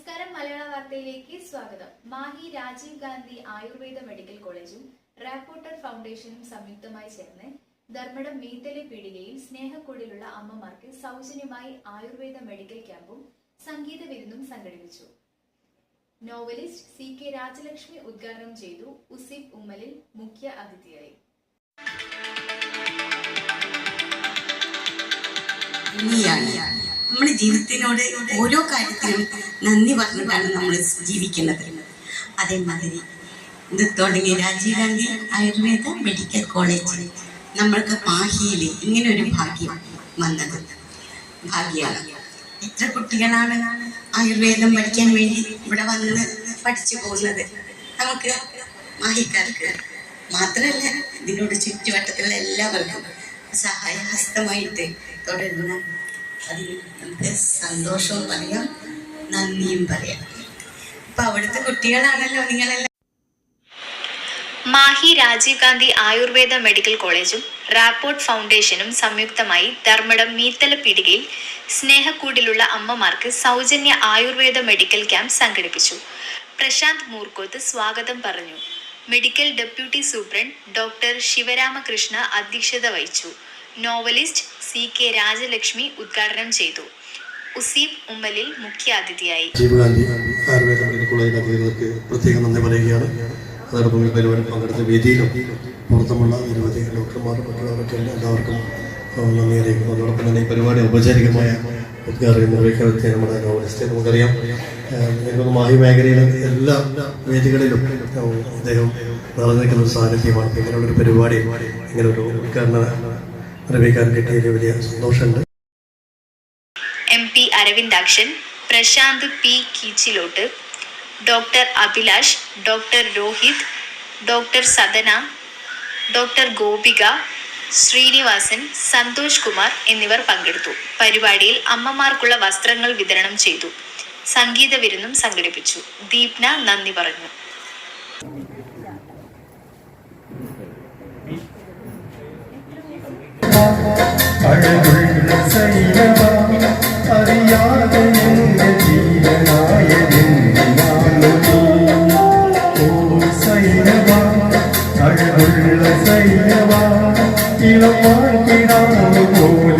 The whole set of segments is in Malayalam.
നമസ്കാരം. മലയാള വാർത്തയിലേക്ക് സ്വാഗതം. മാഹി രാജീവ് ഗാന്ധി ആയുർവേദ മെഡിക്കൽ കോളേജും റാപ്പോട്ടർ ഫൗണ്ടേഷനും സംയുക്തമായി ചേർന്ന് ധർമ്മടം മീത്തലെ പീടികയിൽ സ്നേഹക്കൂടിലുള്ള അമ്മമാർക്ക് സൗജന്യമായി ആയുർവേദ മെഡിക്കൽ ക്യാമ്പും സംഗീത വിരുന്നും സംഘടിപ്പിച്ചു. നോവലിസ്റ്റ് സി കെ രാജലക്ഷ്മി ഉദ്ഘാടനം ചെയ്തു ഉസീബ് ഉമ്മലിൽ മുഖ്യ അതിഥിയായി. ഭംഗിയാണ് നമ്മുടെ ജീവിതത്തിനോട് ഓരോ കാര്യത്തിനും നന്ദി പറഞ്ഞിട്ടാണ് നമ്മൾ ജീവിക്കുന്നത് അതേമാതിരി ഇത് തുടങ്ങിയ രാജീവ് ഗാന്ധി ആയുർവേദ മെഡിക്കൽ കോളേജിൽ നമ്മൾക്ക് പാഹിയിൽ ഇങ്ങനെ ഒരു ഭാഗ്യം വന്നത്. ഭാഗ്യമാണ്. എത്ര കുട്ടികളാണ് ആയുർവേദം പഠിക്കാൻ വേണ്ടി ഇവിടെ വന്ന് പഠിച്ചു പോകുന്നത്? നമുക്ക് മാഹിക്കാർക്ക് മാത്രമല്ല ഇതിനോട് ചുറ്റുവട്ടത്തിലുള്ള എല്ലാവർക്കും സഹായഹസ്തമായിട്ട് തുടരുന്ന അതിൽ നമുക്ക് സന്തോഷവും പറയാം നന്ദിയും പറയാം. അപ്പൊ അവിടുത്തെ കുട്ടികളാണല്ലോ നിങ്ങളെല്ലാം മാഹി രാജീവ് ഗാന്ധി ആയുർവേദ മെഡിക്കൽ കോളേജും റാപ്പോർട്ട് ഫൗണ്ടേഷനും സംയുക്തമായി ധർമ്മടം മീത്തല പീടികയിൽ സ്നേഹക്കൂടിലുള്ള അമ്മമാർക്ക് സൗജന്യ ആയുർവേദ മെഡിക്കൽ ക്യാമ്പ് സംഘടിപ്പിച്ചു. പ്രശാന്ത് മൂർക്കോത്ത് സ്വാഗതം പറഞ്ഞു. Medical deputy superintendent doctor Sivaramakrishna അധ്യക്ഷത വഹിച്ചു. നോവലിസ്റ്റ് സി കെ രാജലക്ഷ്മി ഉദ്ഘാടനം ചെയ്തു. ഉസീബ് ഉമ്മലിൽ മുഖ്യാതിഥിയായി. രാജീവ് നന്ദി പറയുകയാണ്. അതോടൊപ്പം ഈ പരിപാടി പങ്കെടുത്ത വേദിയിലും പുറത്തുമുള്ള നിരവധി ഡോക്ടർമാരും മറ്റുള്ളവരൊക്കെ എല്ലാവർക്കും നന്ദി അറിയിക്കുന്നു. അതോടൊപ്പം തന്നെ ഈ പരിപാടി ഔപചാരികമായ ഉദ്ഘാടനം നിർവഹിക്കാൻ എത്തിയ നമ്മുടെ നോവലിസ്റ്റ് നമുക്കറിയാം. എനിക്കൊന്ന് മാഹി മേഖലയിലെ എല്ലാ വേദികളിലും അദ്ദേഹം നിറഞ്ഞു ഒരു സാന്നിധ്യമാണ്. ഇങ്ങനെയുള്ളൊരു പരിപാടി ഇങ്ങനെ ഒരു ഉദ്ഘാടനം നിർവഹിക്കാൻ കിട്ടിയതിൽ വലിയ സന്തോഷമുണ്ട്. M P Aravindakshan Prashant P Keechilott doctor Abhilash doctor Rohit doctor Sadana doctor Gopika Srinivasan Santhosh Kumar എന്നിവർ പങ്കെടുത്തു. പരിപാടിയിൽ അമ്മമാർക്കുള്ള വസ്ത്രങ്ങൾ വിതരണം ചെയ്തു. സംഗീത വിരുന്നും സംഘടിപ്പിച്ചു. ദീപ്ന നന്ദി പറഞ്ഞു. அழகுள்ள சைனவா அறியாத எங்க சைனவா அழகுள்ள சைனவா இளம் வாழ்க்கை நாடு போல.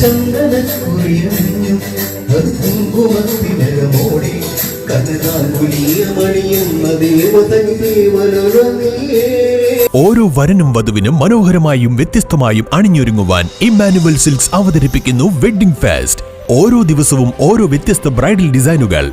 ചന്ദനക്കുറിയണിഞ്ഞു കുങ്കുമത്തിനകമോടി കനകാങ്കുലിയ മണിയെന്ന ഓരോ വരനും വധുവിനും മനോഹരമായും വ്യത്യസ്തമായും അണിഞ്ഞൊരുങ്ങുവാൻ ഇമ്മാനുവൽ സിൽക്സ് അവതരിപ്പിക്കുന്നു വെഡ്ഡിംഗ് ഫാസ്റ്റ്. ഓരോ ദിവസവും ഓരോ വ്യത്യസ്ത ബ്രൈഡൽ ഡിസൈനുകൾ.